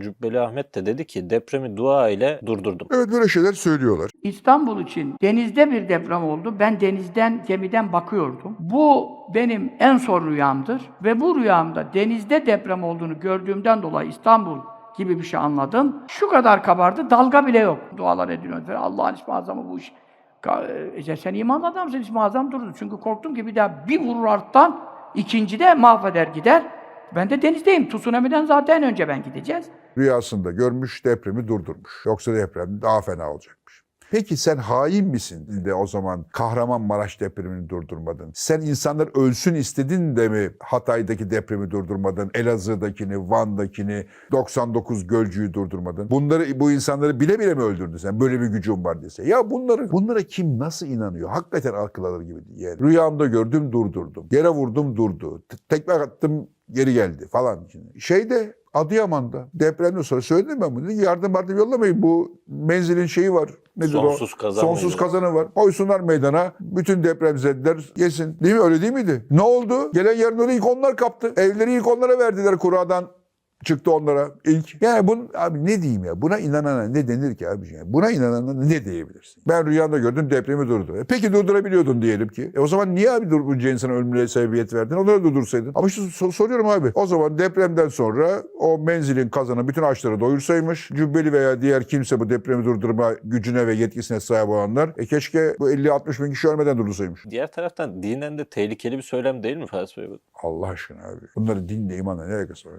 Cübbeli Ahmet de dedi ki depremi dua ile durdurdum. Evet böyle şeyler söylüyorlar. İstanbul için denizde bir deprem oldu. Ben denizden, gemiden bakıyordum. Bu benim en son rüyamdır. Ve bu rüyamda denizde deprem olduğunu gördüğümden dolayı İstanbul gibi bir şey anladım. Şu kadar kabardı, dalga bile yok. Dualar ediliyor. Allah'ın ismi azamı bu iş. E sen imanlı adamsın, ismi azam durdu. Çünkü korktum ki bir daha bir vurur alttan, ikinci de mahveder gider. Ben de denizdeyim. Tsunami'den zaten önce ben gideceğiz. Rüyasında görmüş depremi durdurmuş. Yoksa deprem daha fena olacakmış. Peki sen hain misin de o zaman Kahramanmaraş depremini durdurmadın? Sen insanlar ölsün istedin de mi Hatay'daki depremi durdurmadın? Elazığ'dakini, Van'dakini, 99 Gölcü'yü durdurmadın? Bunları bu insanları bile bile mi öldürdün sen? Böyle bir gücün var dese. Ya bunları bunlara kim nasıl inanıyor? Hakikaten akıl alır gibi değil. Yani rüyamda gördüm durdurdum. Yere vurdum durdu. Tekme attım geri geldi falan. Şeyde Adıyaman'da depremden sonra söyledim ben bunu. Yardım yardım yollamayın bu menzilin şeyi var. Nedir Sonsuz o? kazan Sonsuz mıydı? kazanı var. Koysunlar meydana. Bütün depremzedeler yesin. Değil mi? Öyle değil miydi? Ne oldu? Gelen yarınları ilk onlar kaptı. Evleri ilk onlara verdiler kuradan. Çıktı onlara ilk. Yani bunun abi ne diyeyim ya? Buna inanana ne denir ki abi? Yani buna inanana ne diyebilirsin? Ben rüyanda gördüm depremi durdu. E peki durdurabiliyordun diyelim ki. E o zaman niye abi dur bunca insana ölümüne sebebiyet verdin? Onları durdursaydın. Ama so- soruyorum abi. O zaman depremden sonra o menzilin kazanı bütün ağaçları doyursaymış. Cübbeli veya diğer kimse bu depremi durdurma gücüne ve yetkisine sahip olanlar. E keşke bu 50-60 bin kişi ölmeden durdursaymış. Diğer taraftan dinen de tehlikeli bir söylem değil mi felsefe? Allah aşkına abi. Bunları dinle imanla ne alakası var?